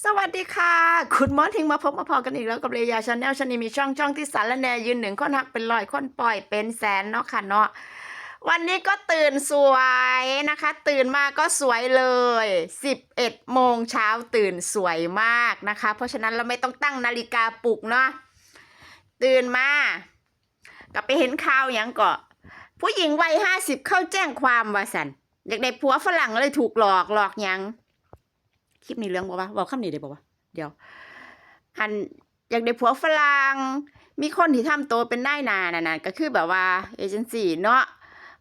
สวัสดีค่ะคุณมอทิงมาพบมาพอกันอีกแล้วกับเรยาชาแนลชนีมีช่องช่องที่สารและแนยืนหนึ่งคนหักเป็นร้อยคนปล่อยเป็นแสนเนาะค่ะเนาะวันนี้ก็ตื่นสวยนะคะ ตื่นมาก็สวยเลย 11โมงเช้าตื่นสวยมากนะคะ เพราะฉะนั้นเราไม่ต้องตั้งนาฬิกาปลุกเนาะตื่นมาก็ไปเห็นข่าวอย่างก็ผู้หญิงวัยห้าสิบเข้าแจ้งความว่าสันอยากได้ผัวฝรั่งเลยถูกหลอกหลอกยัง คลิปนี้เรื่องบอกว่าบอกคำนี้ได้บอกว่าเดี๋ยว อันอยากได้ผัวฝรั่งมีคนที่ทำตัวเป็นนายหนานานก็คือแบบว่าเอเจนซี่เนาะ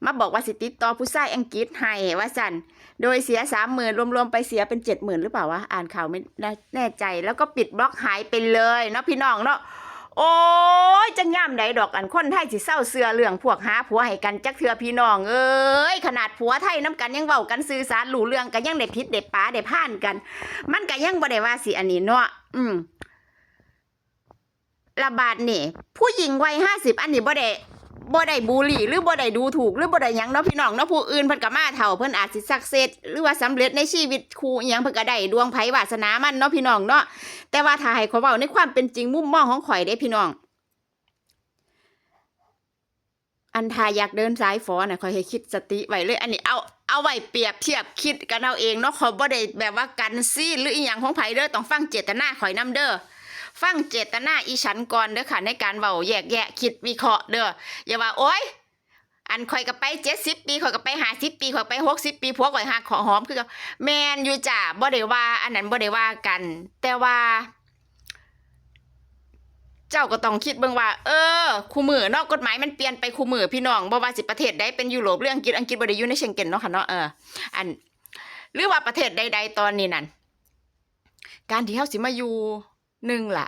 มาบอกว่าสิติดต่อผู้ชายอังกฤษให้ว่าสันโดยเสียสามหมื่นรวมๆไปเสียเป็นเจ็ดหมื่นหรือเปล่าวะอ่านข่าวไม่แน่ใจ แล้วก็ปิดบล็อกหายไปเลยเนาะพี่น้องเนาะ โอ้ยจังย่ำใดดอกอันคนไทยสิเศร้าเสือเรื่องพวกหาผัวให้กันจักเทือพี่น้องเอ้ยขนาดผัวไทยน้ำกันยังเว้ากันสื่อสารหลู่เรื่องกันยังได้พิษได้ป้าได้พ่านกัน มันก็ยังบ่ได้ว่าสิอันนี้เนาะอืมระบาดนี่ ผู้หญิงวัยห้าสิบอันนี้บ่ได้ บ่ได้บูลลี่หรือบ่ได้ดูถูกหรือบ่ได้หยังเนาะพี่น้องเนาะผู้อื่นเพิ่นก็มาเฒ่าเพิ่นอาจสิสักเซสหรือว่าสำเร็จในชีวิตคู่อิหยังเพิ่นก็ได้ดวงไผวาสนามันเนาะพี่น้องเนาะแต่ว่าถ้าให้ขอเว้าในความเป็นจริงมุมมองของข่อยเด้พี่น้อง อันทาอยากเดินสายฝอน่ะคอยให้คิดสติไว้เลย อันนี้เอาเอาไว้เปรียบเทียบคิดกันเอาเองเนาะขอยบ่ได้แบบว่ากันซีหรืออีหยังของไผเด้อต้องฟังเจตนาข่อยนํเด้อ ฟังเจตนาอีฉันก่อนเด้อค่ะ ในการเว้าแยกแยะคิดวิเคราะห์เด้ออย่าว่าโอ๊ยอันข่อยก็ไป70ปีข่อยก็ไป50ปีข่อยไป60ปีผัวข่อยหักขอหอมคือเก่าแมนอยู่จ้าบ่ได้ว่า อันนั้นบ่ได้ว่ากัน แต่ว่า เจ้าก็ต้องคิดเบิ่งว่า เออคู่มือนอกกฎหมายมันเปลี่ยนไปคู่มือพี่น้องบ่ว่าสิประเทศใดเป็นยุโรปเรื่องอังกฤษอังกฤษบ่ได้อยู่ในเชงเก้นเนาะค่ะเนาะเอออันหรือว่าประเทศใด ๆ ตอนนี้นั่นการที่เฮาสิมาอยู่ หนึ่งละ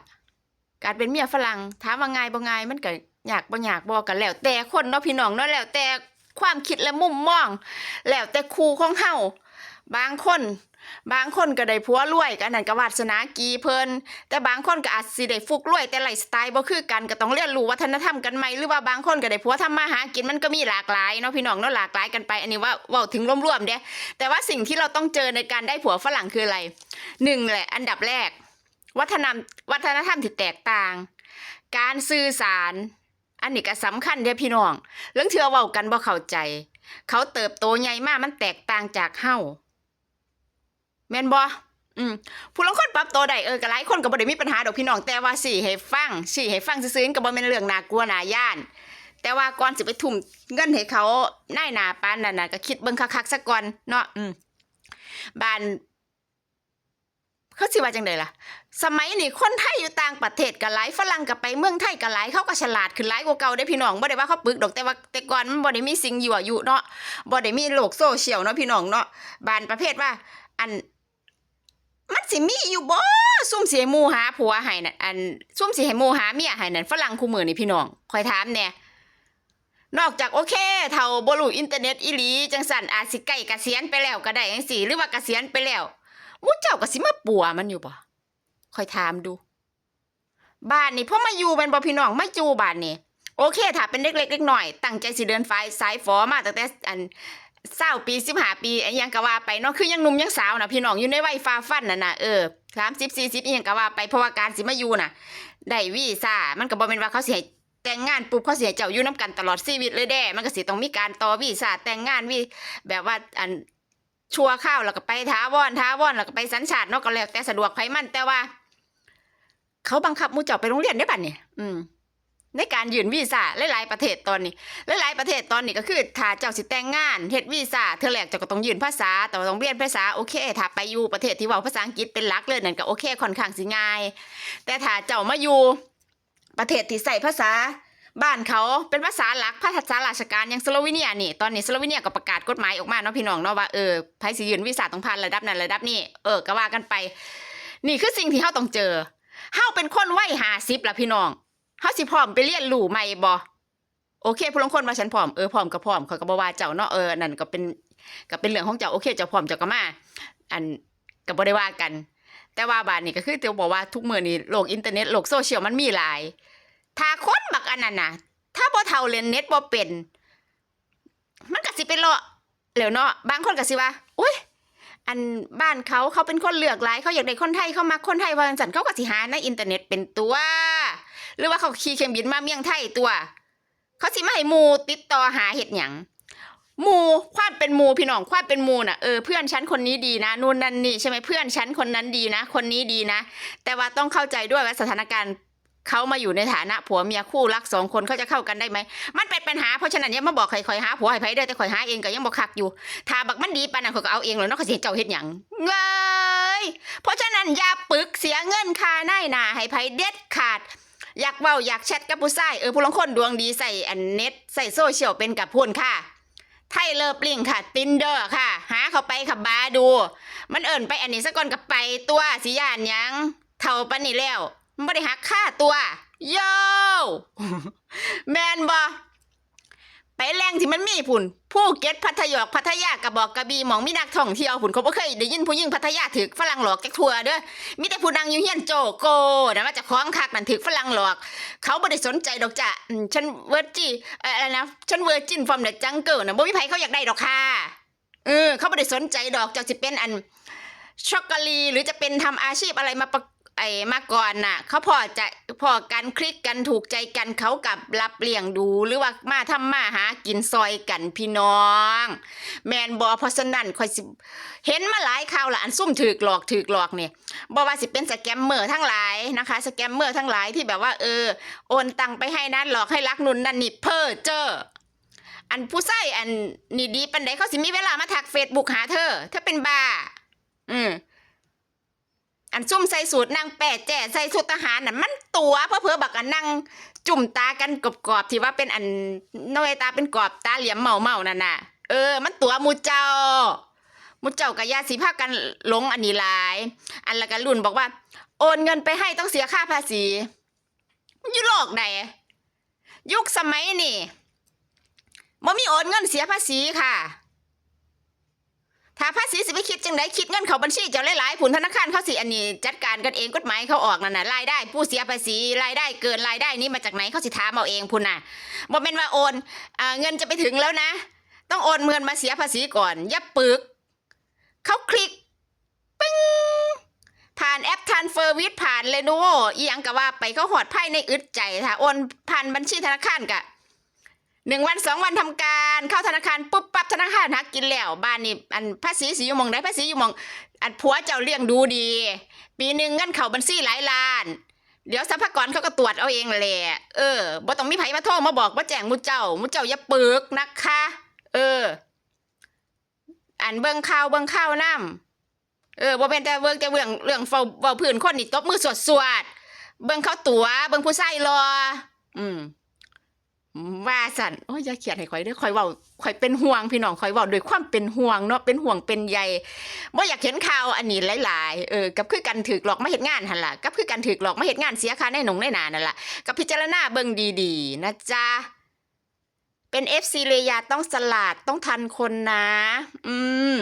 การเป็นเมียฝรั่งถามว่าง่ายบ่ง่ายมันก็อยากบ่ยากบ่กันแล้ว แต่คนเนาะพี่น้องเนาะแล้วแต่ความคิดและมุมมอง แล้วแต่ครูของเฮาบางคน บางคนก็ได้ผัวรวยกันนั้นก็วาสนากีเพิ่นแต่บางคนก็อาจสิได้ฟุกรวย แต่ไลฟ์สไตล์บ่คือกันก็ต้องเรียนรู้วัฒนธรรมกันใหม่หรือว่าบางคนก็ได้ผัวทำมาหากินมันก็มีหลากหลายเนาะพี่น้องเนาะหลากหลายกันไป อันนี้ว่าเว้าถึงรวมๆเด้แต่ว่าสิ่งที่เราต้องเจอในการได้ผัวฝรั่งคืออะไรหนึ่งแหละ อันดับแรก วัฒนธรรมวัฒนธรรมที่แตกต่าง การสื่อสาร อันนี้ก็สำคัญเด้อพี่น้องเรื่องเทื่อเว้ากันบ่เข้าใจ เขาเติบโตใหญ่มากมันแตกต่างจากเฮาแม่นบ่อืมผู้ลางคนปรับตัวได้เออก็หลายคนก็บ่ได้มีปัญหาดอกพี่น้องแต่ว่าสี่ให้ฟังสี่ให้ฟังซื่อๆก็บ่แม่นเรื่องน่ากลัวน่าย่าน แต่ว่าก่อนสิไปทุ่มเงินให้เขานายหน้าปานนั้นน่ะก็คิดเบิ่งคักๆซะก่อนเนาะอืมบ้าน เขาสิว่าจังไดล่ะ สมัยนี้คนไทยอยู่ต่างประเทศก็หลายฝรั่งก็ไปเมืองไทยก็หลายเขาก็ฉลาดขึ้นหลายกว่าเก่าได้พี่น้องบ่ได้ว่าเขาปึกดอกแต่ว่าแต่ก่อนมันบ่ได้มีสิ่งยั่วยุเนาะบ่ได้มีโลกโซเชียลเนาะพี่น้องเนาะบ้านประเภทว่า อันมันสิมีอยู่บ่ซุ่มสิให้หมู่หาผัวให้นั่นอันซุ่มสิให้หมู่หาเมียให้นั่นฝรั่งคู่มือนี่พี่น้องคอยถามแน่นอกจากโอเคเท่าบ่รู้อินเทอร์เน็ตอีหลีจังสั่นอาจสิใกล้เกษียณไปแล้วก็ได้จังซี่หรือว่าเกษียณไปแล้ว มู่เจ้าก็สิมาปัวมันอยู่บ่คอยถามดู บ้านนี่พ่อมาอยู่เป็นบ่พี่น้องมาอยู่บ้านนี่โอเคถ้าเป็นเด็กเล็กเล็กหน่อยตั้งใจสิเดินไฟสายฟอมาตั้งแต่อันเศร้าปีสิบห้าปีไอ้ยังก็ว่าไปเนาะคือยังหนุ่มยังสาวนะพี่น้องอยู่ในวัยฟ้าฟันน่ะนะเออสามสิบสี่สิบอีหยังก็ว่าไปเพราะว่าการสิมาอยู่น่ะได้วีซ่ามันก็บ่เป็นว่าเขาเสิให้แต่งงานปุ๊บเขาเสิให้เจ้าอยู่น้กันตลอดชีวิตเลยแด้ มันก็สิต้องมีการต่อวีซ่าแต่งงานวีแบบว่าอัน ชัวข้าวแล้วก็ไปท้าวอนท้าวอนแล้วก็ไปสัญชาติเนาะก็แล้วแต่สะดวกไผมันแต่ว่า เขาบังคับมูเจ้าไปโรงเรียนได้ป่ะเนี่ยอืมในการยื่นวีซ่าหลายๆประเทศตอนนี้หลายๆประเทศตอนนี้ก็คือถ้าเจ้าสิแต่งงานเฮ็ดวีซ่าเธอแรกเจ้าก็ต้องยื่นภาษาแต่ว่าต้องเรียนภาษาโอเคถ้าไปอยู่ประเทศที่เว้าภาษาอังกฤษเป็นหลักเลยนั่นก็โอเคค่อนข้างสิง่าย แต่ถ้าเจ้ามาอยู่ประเทศที่ใส่ภาษา บ้านเขาเป็นภาษาหลักภาษาราชการอย่างสโลวีเนียนี่ตอนนี้สโลวีเนียก็ประกาศกฎหมายออกมาเนาะพี่น้องเนาะว่าเออไผสิยืนวีซ่าต้องผ่านระดับนั้นระดับนี้เออก็ว่ากันไป นี่คือสิ่งที่เฮาต้องเจอเฮาเป็นคนวัย50ล่ะพี่น้องเฮาสิพร้อมไปเรียนรู้ใหม่บ่โอเคผู้ลงคนว่าฉันพร้อมเออพร้อมก็พร้อมเขาก็บ่ว่าเจ้าเนาะเออนั่นก็เป็นก็เป็นเรื่องของเจ้าโอเคเจ้าพร้อมเจ้าก็มาอันก็บ่ได้ว่ากัน แต่ว่าบาดนี้ก็คือเตียวบอกว่าทุกมื้อนี้โลกอินเทอร์เน็ตโลกโซเชียลมันมีหลาย ถ้าคนบักอันนั้นน่ะ ถ้าบ่เท่าเล่นเน็ตบ่เป็น มันก็สิเป็นเลาะแล้วเนาะบางคนก็สิว่าอุ้ยอันบ้านเขาเขาเป็นคนเลือกหลายเขาอยากได้คนไทยเขามาคนไทยว่าจังสันเขาก็สิหาในอินเทอร์เน็ตเป็นตัว หรือว่าเขาขี่เครื่องบินมาเมียงไทยตัว เขาสิมาให้หมูติดต่อหาเห็ดหยังหมูความเป็นหมูพี่น้องความเป็นหมูน่ะเออเพื่อนฉันคนนี้ดีนะนู่นนั่นนี่ใช่ไหมเพื่อนฉันคนนั้นดีนะ คนนี้ดีนะ แต่ว่าต้องเข้าใจด้วยว่าสถานการณ์ เขามาอยู่ในฐานะผัวเมียคู่รักสองคนเขาจะเข้ากันได้ไหม มันเป็นปัญหาเพราะฉะนั้นอย่ามาบอกใครคอยหาผัวให้ไผเด้แต่คอยหาเองก็ยังบอกคักอยู่ ถ้าบักมันดีปานนั้นเขาก็เอาเองแล้วเนาะเขาสิเจ้าเฮ็ดหยังเงยเพราะฉะนั้นอย่าปึกเสียเงินค่าหน้าหนาให้ไผเด็ดขาดอยากเว้าอยากแชทกับผู้ชายเออผู้ลางคนดวงดีใส่อันเน็ตใส่โซเชียลเป็นกับพูนค่ะไทยเลิฟลิงค่ะตินเดอร์ค่ะ หาเขาไปขับบาดู มันเอิ่นไปอันนี้ซะก่อนกับไปตัวสิยานยังเท่าปานนี้แล้ว มันบ่ได้หักค่าตัวโยแมนบ่ไปแรงที่มันมีพุ่นผู้เก็ตพัทยอกพัทยากระบอกกระบี่หมองมีนักท่องเที่ยวพุ่นเขาบ่เคยได้ยินผู้หญิงพัทยาถึกฝรั่งหลอกแกกทัวร์เด้อมีแต่ผู้นั่งยูเฮียนโจโกนะว่าจะคล้องคักนั่นถึกฝรั่งหลอก เขาบ่ได้สนใจดอกจ้ะฉันเวอร์จีเอ่ออะไรนะฉันเวอร์จินฟอร์มเดอะจังเกิลนะบ่มีไผเขาอยากได้ดอกค่ะเออเขาบ่ได้สนใจดอกจะสิเป็นอันช็อกโกแลตหรือจะเป็นทำอาชีพอะไรมาประ ไอ้มาก่อนน่ะ เขาพอจะพอกันคลิกกันถูกใจกันเขากับรับเลี้ยงดูหรือว่ามาทำมาหากินซอยกันพี่น้อง แมนบอเพราะฉะนั้นคอยสิเห็นมาหลายข่าวละอันซุ่มถือหลอกถือหลอกเนี่ยบอว่าสิเป็นสแกมเมอร์ทั้งหลายนะคะสแกมเมอร์ทั้งหลายที่แบบว่าเออโอนตังไปให้นั่นหลอกให้รักนุนนั่นนี่เพ้อเจออันผู้ใส่อันนี่ดีปันใดเขาสิมีเวลามาทักเฟซบุ๊กหาเธอเธอเป็นบ้า อืม อันซุ่มใส่สูตรนางแปดแจ่ใส่สูตรทหารน่ะมันตัวเพราะเพอบักอันนั่งจุ่มตากันกรอบๆที่ว่าเป็นอันน้อยตาเป็นกรอบตาเหลี่ยมเมาเมานั่นน่ะเออ มันตัวมูเจ้ามูเจ้ากับยาสีภากันหลงอันนี้หลาย อันละกันรุ่นบอกว่า โอนเงินไปให้ต้องเสียค่าภาษียุโลกไหนยุคสมัยนี่บ่มีโอนเงินเสียภาษีค่ะ ถ้าภาษีสิไปคิดจังไดคิดเงินเขาบัญชีเจ้าหลายๆผุนธนาคารเขาสิอันนี้จัดการกันเองกฎหมายเขาออกนั่นน่ะรายได้ ผู้เสียภาษีรายได้เกินรายได้นี้มาจากไหนเขาสิถามเอาเองพุ่นน่ะบ่แม่นว่าโอนเงินจะไปถึงแล้วนะ ต้องโอนเงินมาเสียภาษีก่อนอย่าปึกเขาคลิกปึ้งผ่านแอปทานเฟอร์วิทผ่านเลโนโวอีหยังก็ว่าไปเขาหอดไพ่ในอึดใจค่ะโอนผ่านบัญชีธนาคารกะ หนึ่งวันสองวันทำการเข้าธนาคารปุ๊บปั๊บธนาคารหักกินแล้วบ้านนี่อันภาษีสีอยู่มองได้ภาษีอยู่มอง อันผัวเจ้าเลี้ยงดูดี ปีหนึ่งเงินเข้าบัญชีหลายล้าน เดี๋ยวสรรพากรเขาก็ตรวจเอาเองแหละเออบ่ต้องมีไผมาโทรมาบอกว่าแจ้งมุเจ้ามุเจ้าอย่าปึกนะคะ เออ อันเบิ่งข่าวเบิ่งข่าวนํเออบ่เป็นแต่เบิ่งแต่เรื่องเรื่องเฝ้าเว้าพื้นคนนี่ตบมือสวดสวดเบิ่งเขาตัวเบิ่งผู้ชายรอ อืม ว่าสันโอ้ยอย่าเขียนให้ข่อยเด้อข่อยเว้าข่อยเป็นห่วงพี่น้องข่อยเว้าด้วยความเป็นห่วงเนาะเป็นห่วงเป็นใยบ่อยากเห็นข่าวอันนี้หลายๆเออกับคือกันถูกหลอกมาเฮ็ดงานหั่นล่ะกับคือกันถูกหลอกมาเฮ็ดงานเสียค่าในหนงในนานั่นล่ะกับพิจารณาเบิ่งดีๆ นะจ๊ะเป็น FC เลยาต้องสลัดต้องทันคนนะ อืม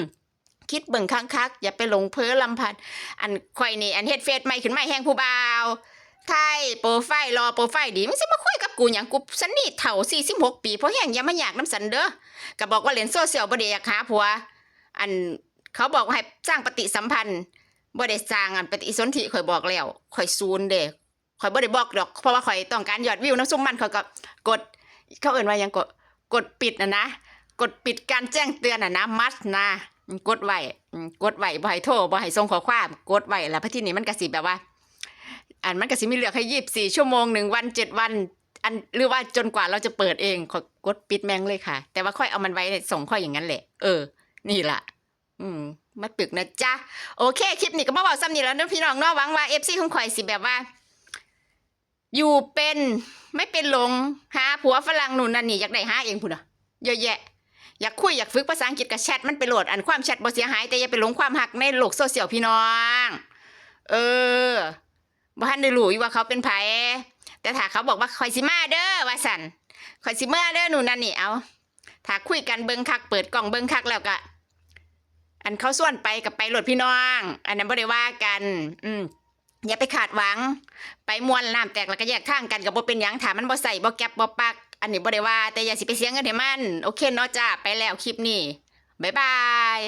คิดเบิ่งคักๆอย่าไปหลงเพ้อลำพันอันข่อยนี่อันเฮ็ดเฟซใหม่ขึ้นใหม่แห้งผู้บ่าว ไทยโปรไฟล์รอโปรไฟล์ดีมึงสิมาคุยกับกูหยังกูสันนี่เฒ่า46ปีเพราะแห้งอย่ามาอยากน้ำสันเด้อก็บอกว่าเล่นโซเชียลบ่ได้อยากหาผัว อันเขาบอกว่าให้สร้างปฏิสัมพันธ์บ่ได้สร้างอันปฏิสนธิข่อยบอกแล้วข่อยซูนเด้ข่อยบ่ได้บอกดอก เพราะว่าข่อยต้องการยอดวิวน้ำซุมมันข่อยก็กด เขาเอ่นว่ายังกดกดปิดนะนะกดปิดการแจ้งเตือนอะนะมัดนะกดไว้กดไว้บ่ให้โทรบ่ให้ส่งข้อความกดไว้แล้วพอที่นี้มันก็สิแบบว่า อันมันก็สิมีเหลือแค่ยี่สิบสี่ชั่วโมงหนึ่งวันเจ็ดวันอันหรือว่าจนกว่าเราจะเปิดเองขอกดปิดแมงเลยค่ะ แต่ว่าค่อยเอามันไว้ส่งค่อยอย่างนั้นแหละ เออ นี่ล่ะ อืมมาปึกนะจ๊ะ โอเค คลิปนี้ก็มาบอกซ้ำนี่แล้วนะพี่น้องเนาะหวังว่าเอฟซีของข่อยสิแบบว่า อยู่เป็นไม่เป็นหลงหาผัวฝรั่งหนู่นนั่นนี่อยากได้หาเองพุ่นอะเยอะแยะ อยากคุยอยากฝึกภาษาอังกฤษกับแชทมันไปโหลดอันความแชทบ่เสียหายแต่อย่าไปหลงความหักในโลกโซเชียลพี่น้อง เออ บ่ทันได้รู้อยู่ว่าเขาเป็นไผแต่ถ้าเขาบอกว่าคอยสิมาเด้อว่าสันคอยสิมาเด้อหนูนั่นนี่เอาถ้าคุยกันเบิ่งคักเปิดกล่องเบิ่งคักแล้วก็อันเขาส่วนไปกับไปหลดพี่น้อง อันนั้นบ่ได้ว่ากัน อืมอย่าไปขาดหวัง ไปมวนน้ำแตกแล้วก็แยกทางกันกับบ่เป็นหยังถามมันบ่ใส่บ่แก็บบ่ปัก อันนี้บ่ได้ว่า แต่อย่าสิไปเสียเงินให้มัน โอเคเนาะจ้าไปแล้วคลิปนี้บ๊ายบาย